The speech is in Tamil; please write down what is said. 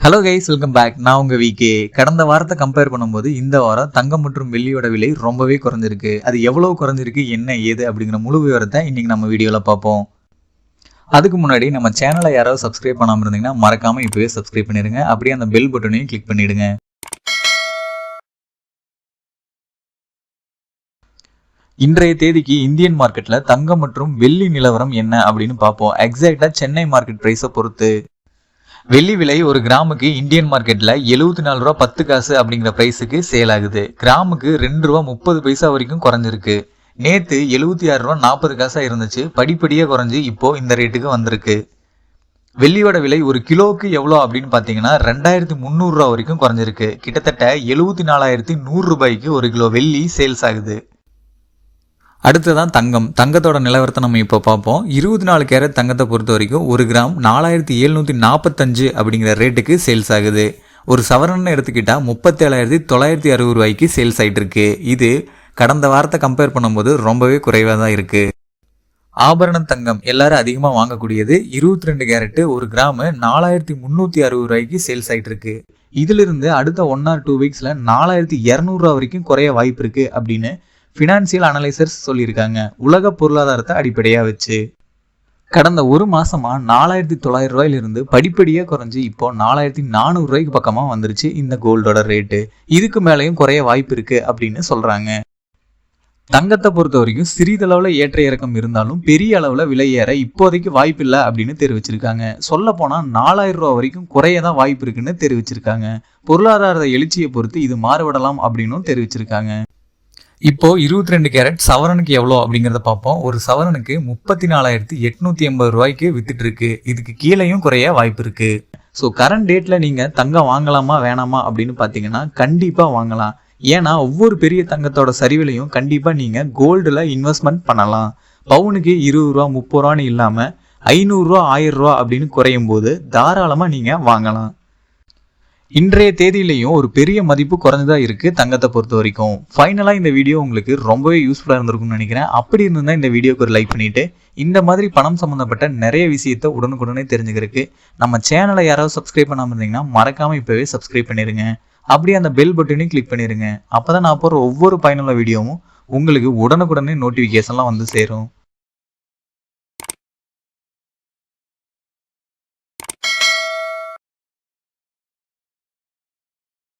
ஹலோ கைஸ் வெல்கம் பேக் நான் உங்கள் விகே கடந்த வாரத்தை கம்பேர் பண்ணும்போது இந்த வாரம் தங்கம் மற்றும் வெள்ளியோட விலை ரொம்பவே குறைஞ்சிருக்கு. அது எவ்வளோ குறைஞ்சிருக்கு என்ன ஏது அப்படிங்கிற முழு விவரத்தை இன்னைக்கு நம்ம வீடியோவில் பார்ப்போம். அதுக்கு முன்னாடி நம்ம சேனலை யாராவது சப்ஸ்கிரைப் பண்ணாமல் இருந்தீங்கன்னா மறக்காமல் இப்போவே சப்ஸ்கிரைப் பண்ணிடுங்க. அப்படியே அந்த பெல் பட்டனையும் கிளிக் பண்ணிடுங்க. இன்றைய தேதிக்கு இந்தியன் மார்க்கெட்டில் தங்கம் மற்றும் வெள்ளி நிலவரம் என்ன அப்படின்னு பார்ப்போம். எக்ஸாக்டாக சென்னை மார்க்கெட் ப்ரைஸை பொறுத்து. வெள்ளி விலை ஒரு கிராமுக்கு இந்தியன் மார்க்கெட்ல எழுபத்தி நாலு ரூபா பத்து காசு அப்படிங்கிற பிரைஸுக்கு சேல் ஆகுது. கிராமுக்கு ரெண்டு ரூபா முப்பது பைசா வரைக்கும் குறைஞ்சிருக்கு. நேத்து எழுபத்தி ஆறு ரூபா நாற்பது காசா இருந்துச்சு. படிப்படியே குறைஞ்சு இப்போ இந்த ரேட்டுக்கு வந்திருக்கு. வெள்ளியோட விலை ஒரு கிலோவுக்கு எவ்வளோ அப்படின்னு பார்த்தீங்கன்னா ரெண்டாயிரத்தி முந்நூறுரூவா வரைக்கும் குறைஞ்சிருக்கு. கிட்டத்தட்ட எழுபத்தி நாலாயிரத்தி நூறு ரூபாய்க்கு ஒரு கிலோ வெள்ளி சேல்ஸ் ஆகுது. அடுத்ததான் தங்கம். தங்கத்தோட நிலவரத்தை நம்ம இப்போ பார்ப்போம். இருபத்தி நாலு கேரட் தங்கத்தை பொறுத்த வரைக்கும் ஒரு கிராம் நாலாயிரத்தி எழுநூற்றி நாற்பத்தஞ்சு அப்படிங்கிற ரேட்டுக்கு சேல்ஸ் ஆகுது. ஒரு சவரன் எடுத்துக்கிட்டால் முப்பத்தேழாயிரத்தி தொள்ளாயிரத்தி அறுபது ரூபாய்க்கு சேல்ஸ் ஆகிட்டு இருக்கு. இது கடந்த வாரத்தை கம்பேர் பண்ணும்போது ரொம்பவே குறைவாக தான் இருக்குது ஆபரண தங்கம் எல்லாரும் அதிகமாக வாங்கக்கூடியது இருபத்தி ரெண்டு கேரட்டு ஒரு கிராமு நாலாயிரத்தி முந்நூற்றி அறுபது ரூபாய்க்கு சேல்ஸ் ஆகிட்டு இருக்கு. இதிலிருந்து அடுத்த ஒன் ஆர் டூ வீக்ஸில் நாலாயிரத்தி இரநூறுவா வரைக்கும் குறைய வாய்ப்பு இருக்குது அப்படின்னு ஃபினான்சியல் அனலைசர்ஸ் சொல்லியிருக்காங்க. உலக பொருளாதாரத்தை அடிப்படையாக வச்சு. கடந்த ஒரு மாசமா நாலாயிரத்தி தொள்ளாயிரம் ரூபாயிலிருந்து படிப்படியாக குறைஞ்சி இப்போ நாலாயிரத்தி நானூறு ரூபாய்க்கு பக்கமாக வந்துருச்சு இந்த கோல்டோட ரேட்டு. இதுக்கு மேலேயும் குறைய வாய்ப்பு இருக்கு அப்படின்னு சொல்றாங்க. தங்கத்தை பொறுத்த வரைக்கும் சிறிதளவில் ஏற்ற இறக்கம் இருந்தாலும் பெரிய அளவில் விலை ஏற இப்போதைக்கு வாய்ப்பு இல்லை அப்படின்னு தெரிவிச்சிருக்காங்க. சொல்ல போனால் நாலாயிரம் ரூபா வரைக்கும் குறைய தான் வாய்ப்பு இருக்குன்னு தெரிவிச்சிருக்காங்க. பொருளாதார எழுச்சியை பொறுத்து இது மாறுபடலாம் அப்படின்னும் தெரிவிச்சிருக்காங்க. இப்போ இருபத்தி ரெண்டு கேரட் சவரனுக்கு எவ்வளோ அப்படிங்கிறத பார்ப்போம். ஒரு சவரனுக்கு முப்பத்தி நாலாயிரத்தி எட்நூத்தி எண்பது ரூபாய்க்கு வித்துட்டு இருக்கு இதுக்கு கீழேயும் குறைய வாய்ப்பு இருக்கு. ஸோ கரண்ட் டேட்ல நீங்க தங்கம் வாங்கலாமா வேணாமா அப்படின்னு பார்த்தீங்கன்னா கண்டிப்பா வாங்கலாம். ஏன்னா ஒவ்வொரு பெரிய தங்கத்தோட சரிவிலையும் கண்டிப்பா நீங்க கோல்டுல இன்வெஸ்ட்மெண்ட் பண்ணலாம். பவுனுக்கு இருபது ரூபா முப்பது ரூபான்னு இல்லாம ஐநூறுரூவா ஆயிரம் ரூபா அப்படின்னு குறையும் போது தாராளமா நீங்க வாங்கலாம். இன்றைய தேதியிலையும் ஒரு பெரிய மதிப்பு குறைஞ்சதா இருக்கு தங்கத்தை பொறுத்த வரைக்கும். ஃபைனலா இந்த வீடியோ உங்களுக்கு ரொம்பவே யூஸ்ஃபுல்லா இருந்திருக்கும்னு நினைக்கிறேன். அப்படி இருந்தா இந்த வீடியோக்கு ஒரு லைக் பண்ணிட்டு இந்த மாதிரி பணம் சம்பந்தப்பட்ட நிறைய விஷயத்த உடனுக்குடனே தெரிஞ்சுக்கிறதுக்கு நம்ம சேனலை யாராவது சப்ஸ்கிரைப் பண்ணாம இருந்தீங்கன்னா மறக்காம இப்பவே சப்ஸ்கிரைப் பண்ணிருங்க. அப்படியே அந்த பெல் பட்டனையும் கிளிக் பண்ணிருங்க. அப்பதான் நான் போற ஒவ்வொரு பயனுள்ள வீடியோவும் உங்களுக்கு உடனுக்குடனே நோட்டிபிகேஷன்லாம் வந்து சேரும்.